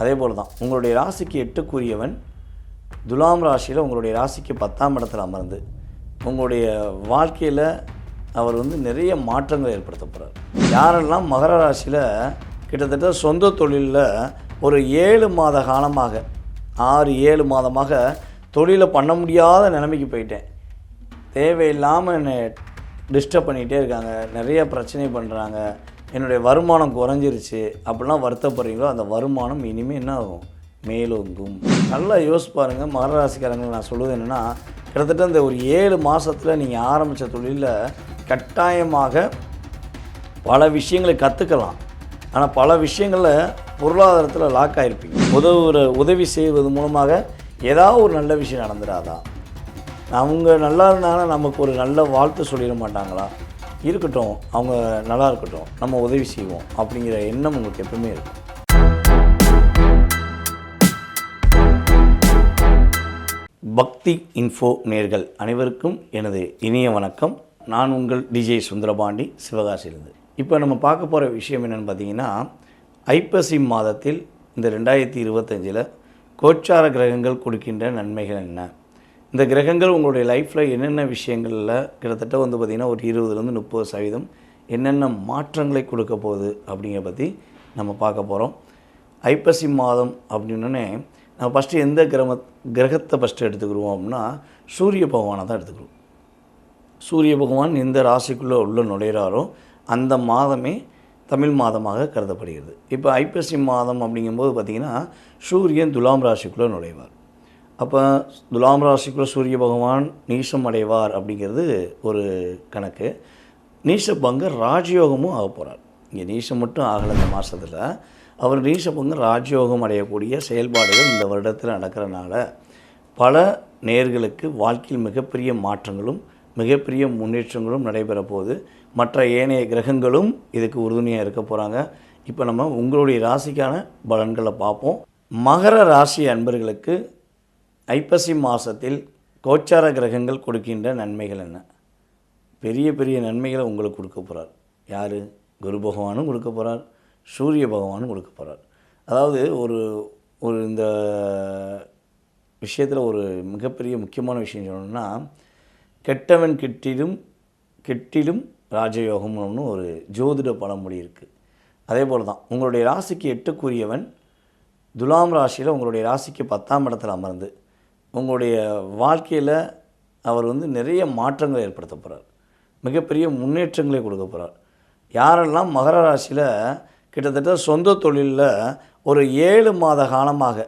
அதே போல் தான் உங்களுடைய ராசிக்கு எட்டுக்குரியவன் துலாம் ராசியில் உங்களுடைய ராசிக்கு பத்தாம் இடத்துல அமர்ந்து உங்களுடைய வாழ்க்கையில் அவர் வந்து நிறைய மாற்றங்களை ஏற்படுத்த போகிறார் யாரெல்லாம் மகர ராசியில் கிட்டத்தட்ட சொந்த தொழிலில் ஒரு ஏழு மாத காலமாக ஆறு ஏழு மாதமாக தொழிலை பண்ண முடியாத நிலைமைக்கு போயிட்டேன். தேவையில்லாமல் என்னை டிஸ்டர்ப் பண்ணிகிட்டே இருக்காங்க நிறைய பிரச்சனை பண்ணுறாங்க என்னுடைய வருமானம் குறைஞ்சிருச்சு அப்படிலாம் வருத்தப்படுறீங்களோ அந்த வருமானம் இனிமேல் என்ன ஆகும்? மேலோங்கும். நல்லா யோசிச்சு பாருங்கள் மகர நான் சொல்லுவது என்னென்னா கிட்டத்தட்ட இந்த ஒரு ஏழு மாதத்தில் நீங்கள் ஆரம்பித்த தொழிலில் கட்டாயமாக பல விஷயங்களை கற்றுக்கலாம் ஆனால் பல விஷயங்களில் பொருளாதாரத்தில் லாக் ஆகிருப்பீங்க உதவுற உதவி செய்வது மூலமாக ஏதாவது ஒரு நல்ல விஷயம் நடந்துடாதா அவங்க நல்லா இருந்தாங்கன்னா நமக்கு ஒரு நல்ல வாழ்த்து சொல்லிட மாட்டாங்களா? இருக்கட்டும் அவங்க நல்லா இருக்கட்டும் நம்ம உதவி செய்வோம் அப்படிங்கிற எண்ணம் உங்களுக்கு எப்பவுமே இருக்கும். பக்தி இன்ஃபோ நேர்கள் அனைவருக்கும் எனது இனிய வணக்கம். நான் உங்கள் டிஜே சுந்தரபாண்டி சிவகாசியிலிருந்து. இப்போ நம்ம பார்க்க போகிற விஷயம் என்னென்னு பார்த்தீங்கன்னா ஐப்பசி மாதத்தில் இந்த ரெண்டாயிரத்தி இருபத்தஞ்சில் கோச்சார கிரகங்கள் கொடுக்கின்ற நன்மைகள் என்ன? இந்த கிரகங்கள் உங்களுடைய லைஃப்பில் என்னென்ன விஷயங்களில் கிட்டத்தட்ட வந்து பார்த்திங்கன்னா ஒரு இருபதுலேருந்து முப்பது சதவீதம் என்னென்ன மாற்றங்களை கொடுக்க போகுது அப்படிங்கிற பற்றி நம்ம பார்க்க போகிறோம் ஐப்பசி மாதம் அப்படின்னே நம்ம ஃபஸ்ட்டு எந்த கிரம கிரகத்தை ஃபஸ்ட்டு எடுத்துக்கிடுவோம் அப்படின்னா சூரிய பகவானை தான் எடுத்துக்கிடுவோம். சூரிய பகவான் எந்த ராசிக்குள்ளே உள்ள நுழையிறாரோ அந்த மாதமே தமிழ் மாதமாக கருதப்படுகிறது. இப்போ ஐப்பசி மாதம் அப்படிங்கும்போது பார்த்திங்கன்னா சூரியன் துலாம் ராசிக்குள்ளே நுழைவார். அப்போ துலாம் ராசிக்குள்ளே சூரிய பகவான் நீசம் அடைவார் அப்படிங்கிறது ஒரு கணக்கு. நீச பங்கு ராஜயோகமும் ஆக போகிறார் இங்கே நீசம் மட்டும் ஆகலை இந்த மாதத்தில் அவர் நீச பங்கு ராஜயோகம் அடையக்கூடிய செயல்பாடுகள் இந்த வருடத்தில் நடக்கிறனால பல நேர்களுக்கு வாழ்க்கையில் மிகப்பெரிய மாற்றங்களும் மிகப்பெரிய முன்னேற்றங்களும் நடைபெற போகுது. மற்ற ஏனைய கிரகங்களும் இதுக்கு உறுதுணையாக இருக்க போகிறாங்க இப்போ நம்ம உங்களுடைய ராசிக்கான பலன்களை பார்ப்போம். மகர ராசி அன்பர்களுக்கு ஐப்பசி மாதத்தில் கோச்சார கிரகங்கள் கொடுக்கின்ற நன்மைகள் என்ன? பெரிய பெரிய நன்மைகளை உங்களுக்கு கொடுக்க போகிறார் யார்? குரு பகவானும் கொடுக்க போகிறார் சூரிய பகவானும் கொடுக்க போகிறார் அதாவது ஒரு ஒரு இந்த விஷயத்தில் ஒரு மிகப்பெரிய முக்கியமான விஷயம் சொல்லணும்னா கெட்டவன் கெட்டிலும் கெட்டிலும் ராஜயோகம்னு ஒரு ஜோதிட பழமொழி இருக்குது அதே போல் தான் உங்களுடைய ராசிக்கு எட்டுக்குரியவன் துலாம் ராசியில் உங்களுடைய ராசிக்கு பத்தாம் இடத்துல அமர்ந்து உங்களுடைய வாழ்க்கையில் அவர் வந்து நிறைய மாற்றங்களை ஏற்படுத்த போகிறார் மிகப்பெரிய முன்னேற்றங்களை கொடுக்க போகிறார் யாரெல்லாம் மகர ராசியில் கிட்டத்தட்ட சொந்த தொழிலில் ஒரு ஏழு மாத காலமாக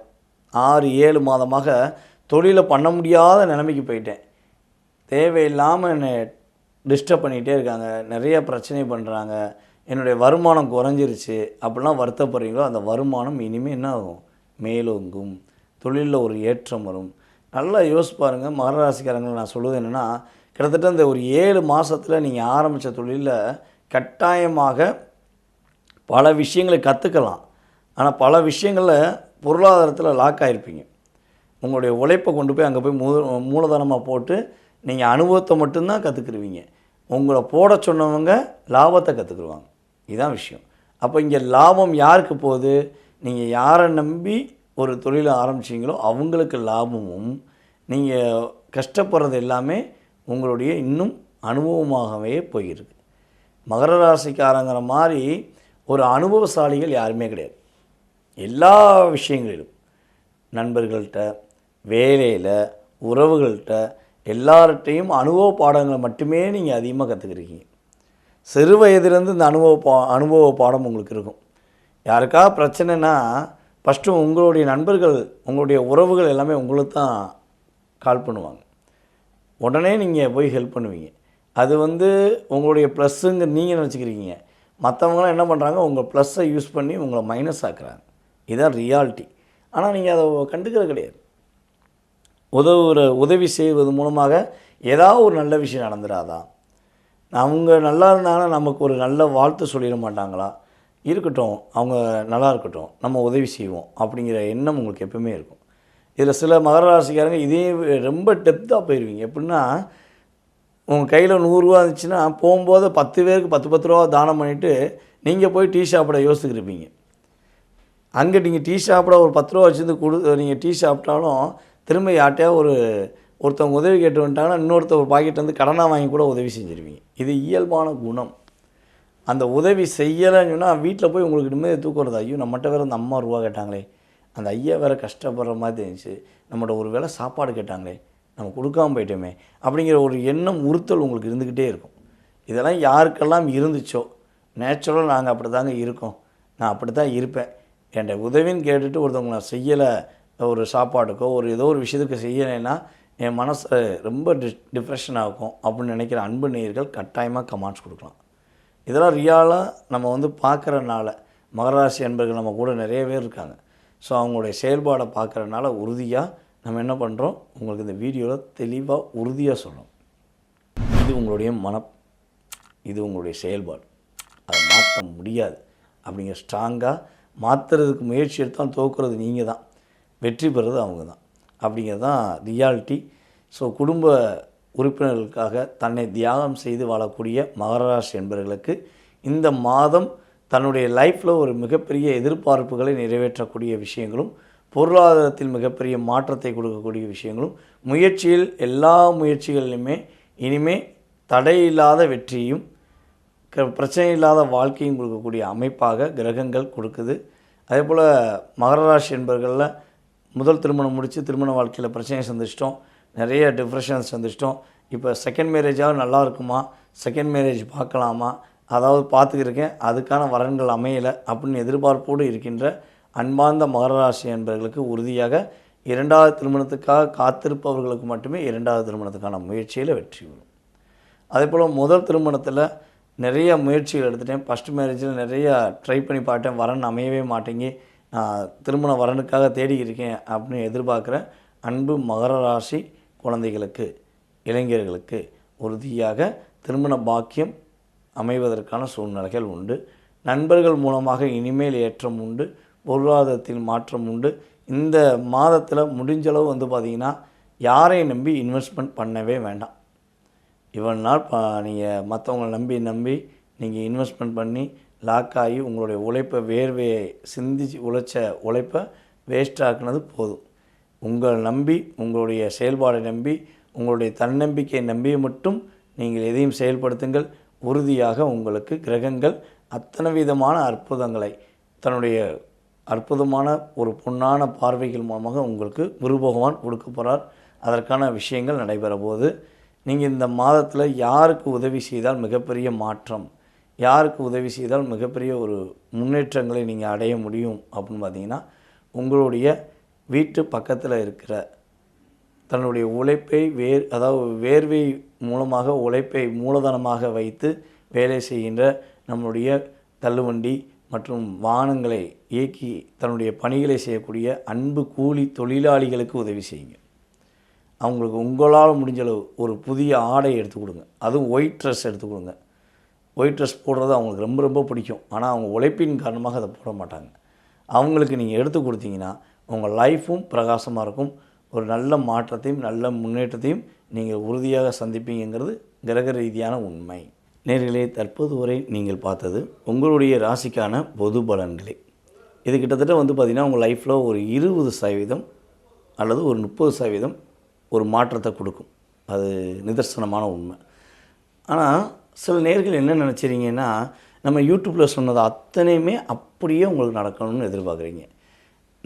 ஆறு ஏழு மாதமாக தொழிலை பண்ண முடியாத நிலைமைக்கு போயிட்டேன். தேவையில்லாமல் என்னை டிஸ்டர்ப் பண்ணிகிட்டே இருக்காங்க. நிறைய பிரச்சனை பண்ணுறாங்க என்னுடைய வருமானம் குறைஞ்சிருச்சு. அப்படிலாம் வருத்தப்படுறீங்களோ அந்த வருமானம் இனிமேல் என்ன ஆகும்? மேலோங்கும். தொழிலில் ஒரு ஏற்றம் வரும். நல்லா யோசிச்சு பாருங்கள் மகராசிக்காரங்களை நான் சொல்லுவது என்னென்னா கிட்டத்தட்ட இந்த ஒரு ஏழு மாதத்தில் நீங்கள் ஆரம்பித்த தொழிலில் கட்டாயமாக பல விஷயங்களை கற்றுக்கலாம் ஆனால் பல விஷயங்களில் பொருளாதாரத்தில் லாக் ஆகிருப்பீங்க உங்களுடைய உழைப்பை கொண்டு போய் அங்கே போய் மூ மூலதனமாக போட்டு நீங்கள் அனுபவத்தை மட்டும்தான் கற்றுக்குருவீங்க உங்களை போட சொன்னவங்க லாபத்தை கற்றுக்குருவாங்க இதுதான் விஷயம். அப்போ இங்கே லாபம் யாருக்கு போகுது? நீங்கள் யாரை நம்பி ஒரு தொழிலை ஆரம்பிச்சிங்களோ அவங்களுக்கு லாபமும் நீங்கள் கஷ்டப்படுறது எல்லாமே உங்களுடைய இன்னும் அனுபவமாகவே போயிருக்கு. மகர ராசிக்காரங்கிற மாதிரி ஒரு அனுபவசாலிகள் யாருமே கிடையாது. எல்லா விஷயங்களிலும். நண்பர்கள்ட்ட வேலையில் உறவுகள்கிட்ட எல்லார்ட்டையும் அனுபவ பாடங்களை மட்டுமே நீங்கள் அதிகமாக கற்றுக்குறீங்க சிறு வயதிலேருந்து இந்த அனுபவ பா அனுபவ பாடம் உங்களுக்கு இருக்கும். யாருக்கா பிரச்சனைனா ஃபஸ்ட்டு உங்களுடைய நண்பர்கள் உங்களுடைய உறவுகள் எல்லாமே உங்களுக்கு தான் கால் பண்ணுவாங்க. உடனே நீங்கள் போய் ஹெல்ப் பண்ணுவீங்க. அது வந்து உங்களுடைய ப்ளஸ்ஸுங்க நீங்கள் நினச்சிக்கிறீங்க மற்றவங்களாம் என்ன பண்ணுறாங்க உங்கள் ப்ளஸ்ஸை யூஸ் பண்ணி உங்களை மைனஸ் ஆக்குறாங்க. இதுதான் ரியாலிட்டி ஆனால் நீங்கள் அதை கண்டுக்கிறது கிடையாது. உதவுகிற உதவி செய்வது மூலமாக ஏதாவது ஒரு நல்ல விஷயம் நடந்துடாதா அவங்க நல்லா இருந்தாங்கன்னா நமக்கு ஒரு நல்ல வாழ்த்து சொல்லிட மாட்டாங்களா? இருக்கட்டும் அவங்க நல்லா இருக்கட்டும் நம்ம உதவி செய்வோம் அப்படிங்கிற எண்ணம் உங்களுக்கு எப்பவுமே இருக்கும். இதில் சில மகர ராசிக்காரங்க இதே ரொம்ப டெப்த்தாக போயிடுவீங்க எப்படின்னா உங்கள் கையில் நூறுரூவா இருந்துச்சுன்னா போகும்போது பத்து பேருக்கு பத்து பத்து ரூபா தானம் பண்ணிவிட்டு நீங்கள் போய் டீ சாப்பிட யோசிச்சுருப்பீங்க அங்கே நீங்கள் டீ சாப்பிட ஒரு பத்து ரூபா வச்சுருந்து கொடு நீங்கள் டீ சாப்பிட்டாலும் திரும்ப யார்ட்டையா ஒரு ஒருத்தவங்க உதவி கேட்டு வந்துட்டாங்கன்னா இன்னொருத்தர் ஒரு பாக்கெட் வந்து கடனாக வாங்கி கூட உதவி செஞ்சுருவீங்க. இது இயல்பான குணம். அந்த உதவி செய்யலைன்னு சொன்னால் வீட்டில் போய் உங்களுக்கு நிம்மதியை தூக்கிறது? ஐயோ நம்மகிட்ட வேறு அந்த அம்மா ரூபா கேட்டாங்களே. அந்த ஐயா வேறு கஷ்டப்படுற மாதிரி இருந்துச்சு. நம்மகிட்ட ஒரு வேளை சாப்பாடு கேட்டாங்களே. நம்ம கொடுக்காம போயிட்டோமே. அப்படிங்கிற ஒரு எண்ணம் உறுத்தல் உங்களுக்கு இருந்துக்கிட்டே இருக்கும். இதெல்லாம் யாருக்கெல்லாம் இருந்துச்சோ நேச்சுரலாக நாங்கள் அப்படி தாங்க இருக்கோம். நான் அப்படி தான் இருப்பேன். என்கிட்ட உதவின்னு கேட்டுட்டு ஒருத்தவங்க நான் செய்யலை. ஒரு சாப்பாட்டுக்கோ ஒரு ஏதோ ஒரு விஷயத்துக்கு செய்யலைன்னா என் மனசு ரொம்ப டிஸ் டிப்ரெஷன் ஆகும் அப்படின்னு நினைக்கிற அன்பு நேயர்கள் கட்டாயமாக கமாண்ட்ஸ் கொடுக்கலாம். இதெல்லாம் ரியாலாக நம்ம வந்து பார்க்குறனால மகராசி என்பர்கள் நம்ம கூட நிறைய பேர் இருக்காங்க. ஸோ அவங்களுடைய செயல்பாடை பார்க்குறனால உறுதியாக நம்ம என்ன பண்ணுறோம் உங்களுக்கு இந்த வீடியோவில் தெளிவாக உறுதியாக சொல்லணும். இது உங்களுடைய மனம். இது உங்களுடைய செயல்பாடு. அதை மாற்ற முடியாது. அப்படிங்கிற ஸ்ட்ராங்காக மாற்றுறதுக்கு முயற்சி எடுத்தால் தோக்குறது நீங்கள் தான் வெற்றி பெறுறது அவங்க தான் அப்படிங்கிறது தான் ரியாலிட்டி ஸோ குடும்ப உறுப்பினர்களுக்காக தன்னை தியாகம் செய்து வாழக்கூடிய மகராசி என்பவர்களுக்கு இந்த மாதம் தன்னுடைய லைஃப்பில் ஒரு மிகப்பெரிய எதிர்பார்ப்புகளை நிறைவேற்றக்கூடிய விஷயங்களும் பொருளாதாரத்தில் மிகப்பெரிய மாற்றத்தை கொடுக்கக்கூடிய விஷயங்களும் முயற்சியில் எல்லா முயற்சிகளிலுமே இனிமே தடையில்லாத வெற்றியும் பிரச்சனை இல்லாத வாழ்க்கையும் கொடுக்கக்கூடிய அமைப்பாக கிரகங்கள் கொடுக்குது. அதே போல் மகர ராசி என்பவர்களில் முதல் திருமணம் முடித்து திருமண வாழ்க்கையில் பிரச்சனையை சந்திச்சிட்டோம். நிறைய டிப்ரெஷன்ஸ் சந்திச்சிட்டோம் இப்போ செகண்ட் மேரேஜாவது நல்லா இருக்குமா? செகண்ட் மேரேஜ் பார்க்கலாமா? அதாவது பார்த்துக்கிருக்கேன் அதுக்கான வரன்கள் அமையலை அப்படின்னு எதிர்பார்ப்போடு இருக்கின்ற அன்பார்ந்த மகராசி என்பவர்களுக்கு உறுதியாக இரண்டாவது திருமணத்துக்காக காத்திருப்பவர்களுக்கு மட்டுமே இரண்டாவது திருமணத்துக்கான முயற்சியில் வெற்றி வரும். அதே போல் முதல் திருமணத்தில் நிறைய முயற்சிகள் எடுத்துட்டேன். ஃபஸ்ட் மேரேஜில் நிறைய ட்ரை பண்ணி பார்த்தேன். வரன் அமையவே மாட்டேங்கி நான் திருமண வரனுக்காக தேடி இருக்கேன் அப்படின்னு எதிர்பார்க்குற அன்பு மகர ராசி குழந்தைகளுக்கு இளைஞர்களுக்கு உறுதியாக திருமண பாக்கியம் அமைவதற்கான சூழ்நிலைகள் உண்டு. நண்பர்கள் மூலமாக இனிமேல் ஏற்றம் உண்டு பொருளாதாரத்தில் மாற்றம் உண்டு. இந்த மாதத்தில் முடிஞ்சளவு வந்து பார்த்திங்கன்னா யாரையும் நம்பி இன்வெஸ்ட்மெண்ட் பண்ணவே வேண்டாம். இவ்வளோ நாள் ப நீங்கள் மற்றவங்கள நம்பி நம்பி நீங்கள் இன்வெஸ்ட்மெண்ட் பண்ணி லாக் ஆகி உங்களுடைய உழைப்பை வேர்வையை சிந்திச்சு உழைச்ச உழைப்பை வேஸ்ட் ஆக்குனது போதும். உங்களை நம்பி உங்களுடைய செயல்பாடை நம்பி உங்களுடைய தன்னம்பிக்கையை நம்பி மட்டும் நீங்கள் எதையும் செயல்படுத்துங்கள். உறுதியாக உங்களுக்கு கிரகங்கள் அத்தனை விதமான அற்புதங்களை தன்னுடைய அற்புதமான ஒரு பொன்னான பார்வைகள் மூலமாக உங்களுக்கு குரு பகவான் கொடுக்க போகிறார் அதற்கான விஷயங்கள் நடைபெற போது நீங்கள் இந்த மாதத்தில் யாருக்கு உதவி செய்தால் மிகப்பெரிய மாற்றம் யாருக்கு உதவி செய்தால் மிகப்பெரிய ஒரு முன்னேற்றங்களை நீங்கள் அடைய முடியும் அப்படின்னு பார்த்தீங்கன்னா உங்களுடைய வீட்டு பக்கத்தில் இருக்கிற தன்னுடைய உழைப்பை வேர் அதாவது வேர்வை மூலமாக உழைப்பை மூலதனமாக வைத்து வேலை செய்கின்ற நம்முடைய தள்ளுவண்டி மற்றும் வாகனங்களை இயக்கி தன்னுடைய பணிகளை செய்யக்கூடிய அன்பு கூலி தொழிலாளிகளுக்கு உதவி செய்யுங்க. அவங்களுக்கு உங்களால் முடிஞ்ச அளவு ஒரு புதிய ஆடை எடுத்து கொடுங்க. அதுவும் ஒயிட் ட்ரெஸ் எடுத்து கொடுங்க. ஒயிட் ட்ரெஸ் போடுறது அவங்களுக்கு ரொம்ப ரொம்ப பிடிக்கும். ஆனால் அவங்க உழைப்பின் காரணமாக அதை போட மாட்டாங்க. அவங்களுக்கு நீங்கள் எடுத்து கொடுத்தீங்கன்னா உங்கள் லைஃப்பும் பிரகாசமாக இருக்கும். ஒரு நல்ல மாற்றத்தையும் நல்ல முன்னேற்றத்தையும் நீங்கள் உறுதியாக சந்திப்பீங்கிறது கிரக ரீதியான உண்மை. நேர்களே தற்போது வரை நீங்கள் பார்த்தது உங்களுடைய ராசிக்கான பொது பலன்களே. இது கிட்டத்தட்ட வந்து பார்த்திங்கன்னா உங்கள் லைஃப்பில் ஒரு இருபது சதவீதம் அல்லது ஒரு முப்பது சதவீதம் ஒரு மாற்றத்தை கொடுக்கும். அது நிதர்சனமான உண்மை. ஆனால் சில நேர்கள் என்ன நினச்சிறீங்கன்னா நம்ம யூடியூப்பில் சொன்னது அத்தனையுமே அப்படியே உங்களுக்கு நடக்கணும்னு எதிர்பார்க்குறீங்க.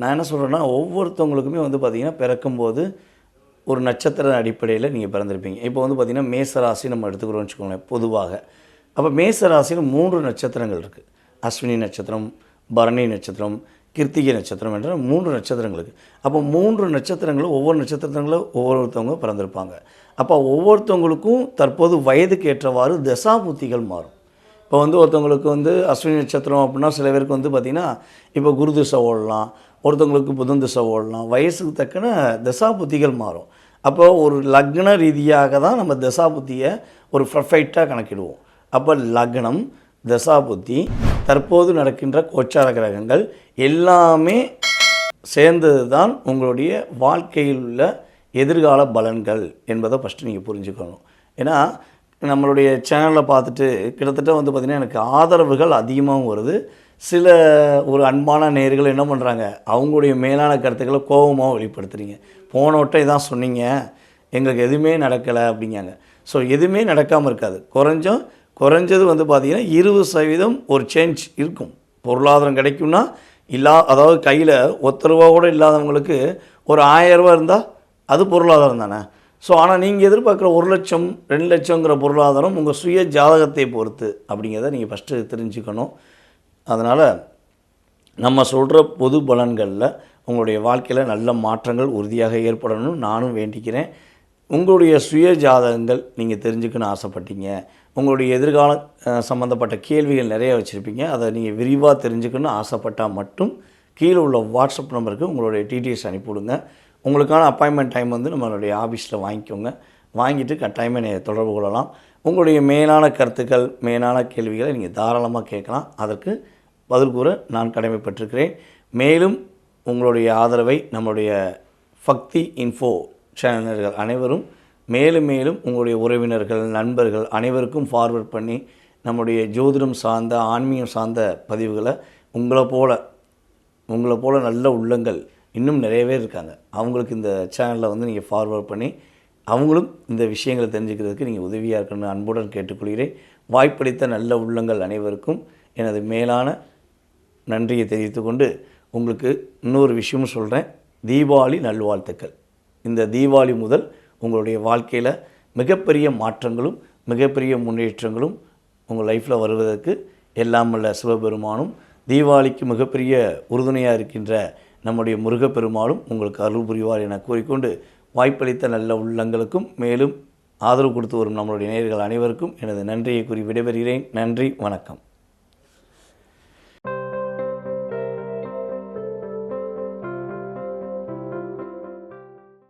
நான் என்ன சொல்கிறேன்னா ஒவ்வொருத்தவங்களுக்குமே வந்து பார்த்திங்கன்னா பிறக்கும்போது ஒரு நட்சத்திர அடிப்படையில் நீங்கள் பிறந்திருப்பீங்க. இப்போ வந்து பார்த்திங்கன்னா மேசராசி நம்ம எடுத்துக்கிறோம்னு வச்சுக்கோங்களேன் பொதுவாக. அப்போ மேசராசியில் மூன்று நட்சத்திரங்கள் இருக்குது அஸ்வினி நட்சத்திரம் பரணி நட்சத்திரம் கிருத்திகை நட்சத்திரம் என்ற மூன்று நட்சத்திரங்கள் இருக்குது அப்போ மூன்று நட்சத்திரங்களும் ஒவ்வொரு நட்சத்திரங்களும் ஒவ்வொருத்தவங்க பிறந்திருப்பாங்க. அப்போ ஒவ்வொருத்தவங்களுக்கும் தற்போது வயதுக்கு ஏற்றவாறு தசாபுத்திகள் மாறும். இப்போ வந்து ஒருத்தவங்களுக்கு வந்து அஸ்வினி நட்சத்திரம் அப்படின்னா சில பேருக்கு வந்து பார்த்திங்கன்னா இப்போ குரு திசை ஓடலாம் ஒருத்தவங்களுக்கு புதன் திசை ஓடலாம் வயசுக்கு தக்கன தசாபுத்திகள் மாறும். அப்போ ஒரு லக்ன ரீதியாக தான் நம்ம தசாபுத்தியை ஒரு பர்ஃபெக்டாக கணக்கிடுவோம். அப்போ லக்னம் தசாபுத்தி தற்போது நடக்கின்ற கோச்சார கிரகங்கள் எல்லாமே சேர்ந்தது தான் உங்களுடைய வாழ்க்கையில் உள்ள எதிர்கால பலன்கள் என்பதை ஃபஸ்ட்டு நீங்கள் புரிஞ்சுக்கணும். ஏன்னா நம்மளுடைய சேனலில் பார்த்துட்டு கிட்டத்தட்ட வந்து பார்த்திங்கன்னா எனக்கு ஆதரவுகள் அதிகமாகவும் வருது. சில ஒரு அன்பான நேர்கள் என்ன பண்ணுறாங்க அவங்களுடைய மேலான கருத்துக்களை கோபமாக வெளிப்படுத்துகிறீங்க போன வட்டம் இதான் சொன்னீங்க. எங்களுக்கு எதுவுமே நடக்கலை அப்படிங்காங்க ஸோ எதுவுமே நடக்காமல் இருக்காது. குறைஞ்சம் குறைஞ்சது வந்து பார்த்திங்கன்னா இருபது சதவீதம் ஒரு சேஞ்ச் இருக்கும். பொருளாதாரம் கிடைக்கும்னா இல்லா அதாவது கையில் ஒத்த ரூபா கூட இல்லாதவங்களுக்கு ஒரு ஆயிரம் ரூபா இருந்தால் அது பொருளாதாரம் தானே? ஸோ ஆனால் நீங்கள் எதிர்பார்க்குற ஒரு லட்சம் ரெண்டு லட்சங்கிற பொருளாதாரம் உங்கள் சுய ஜாதகத்தை பொறுத்து அப்படிங்கிறத நீங்கள் ஃபஸ்ட்டு தெரிஞ்சுக்கணும். அதனால் நம்ம சொல்கிற பொது பலன்களில் உங்களுடைய வாழ்க்கையில் நல்ல மாற்றங்கள் உறுதியாக ஏற்படணும்னு நானும் வேண்டிக்கிறேன். உங்களுடைய சுய ஜாதகங்கள் நீங்கள் தெரிஞ்சுக்கணும்னு ஆசைப்பட்டீங்க. உங்களுடைய எதிர்காலம் சம்மந்தப்பட்ட கேள்விகள் நிறைய வச்சுருப்பீங்க. அதை நீங்கள் விரிவாக தெரிஞ்சுக்கணும்னு ஆசைப்பட்டால் மட்டும் கீழே உள்ள வாட்ஸ்அப் நம்பருக்கு உங்களுடைய டீட்டெயில்ஸ் அனுப்பிவிடுங்க. உங்களுக்கான அப்பாயின்மெண்ட் டைம் வந்து நம்மளுடைய ஆஃபீஸில் வாங்கிக்கோங்க. வாங்கிட்டு கட்டாயமாக நீங்கள் தொடர்பு கொள்ளலாம். உங்களுடைய மேலான கருத்துக்கள் மேலான கேள்விகளை நீங்கள் தாராளமாக கேட்கலாம். அதற்கு பதில் கூற நான் கடமைப்பட்டிருக்கிறேன். மேலும் உங்களுடைய ஆதரவை நம்மளுடைய ஃபக்தி இன்ஃபோ சேனல்கள் அனைவரும் மேலும் மேலும் உங்களுடைய உறவினர்கள் நண்பர்கள் அனைவருக்கும் ஃபார்வர்ட் பண்ணி நம்முடைய ஜோதிடம் சார்ந்த ஆன்மீகம் சார்ந்த பதிவுகளை உங்களை போல உங்களை போல நல்ல உள்ளங்கள் இன்னும் நிறைய பேர் இருக்காங்க. அவங்களுக்கு இந்த சேனலில் வந்து நீங்கள் ஃபார்வர்ட் பண்ணி அவங்களும் இந்த விஷயங்களை தெரிஞ்சுக்கிறதுக்கு நீங்கள் உதவியாக இருக்கணும்னு அன்புடன் கேட்டுக்கொள்கிறேன். வாய்ப்பளித்த நல்ல உள்ளங்கள் அனைவருக்கும் எனது மேலான நன்றியை தெரிவித்துக்கொண்டு உங்களுக்கு இன்னொரு விஷயமும் சொல்கிறேன் தீபாவளி நல்வாழ்த்துக்கள். இந்த தீபாவளி முதல் உங்களுடைய வாழ்க்கையில் மிகப்பெரிய மாற்றங்களும் மிகப்பெரிய முன்னேற்றங்களும் உங்கள் லைஃப்பில் வருவதற்கு எல்லாம் வல்ல சிவபெருமானும் தீபாவளிக்கு மிகப்பெரிய உறுதுணையாக இருக்கின்ற நம்முடைய முருகப்பெருமாளும் உங்களுக்கு அருள் புரிவார் என கூறிக்கொண்டு வாய்ப்பளித்த நல்ல உள்ளங்களுக்கும் மேலும் ஆதரவு கொடுத்து வரும் நம்மளுடைய நேர்கள் அனைவருக்கும் எனது நன்றியை கூறி விடைபெறுகிறேன். நன்றி வணக்கம்.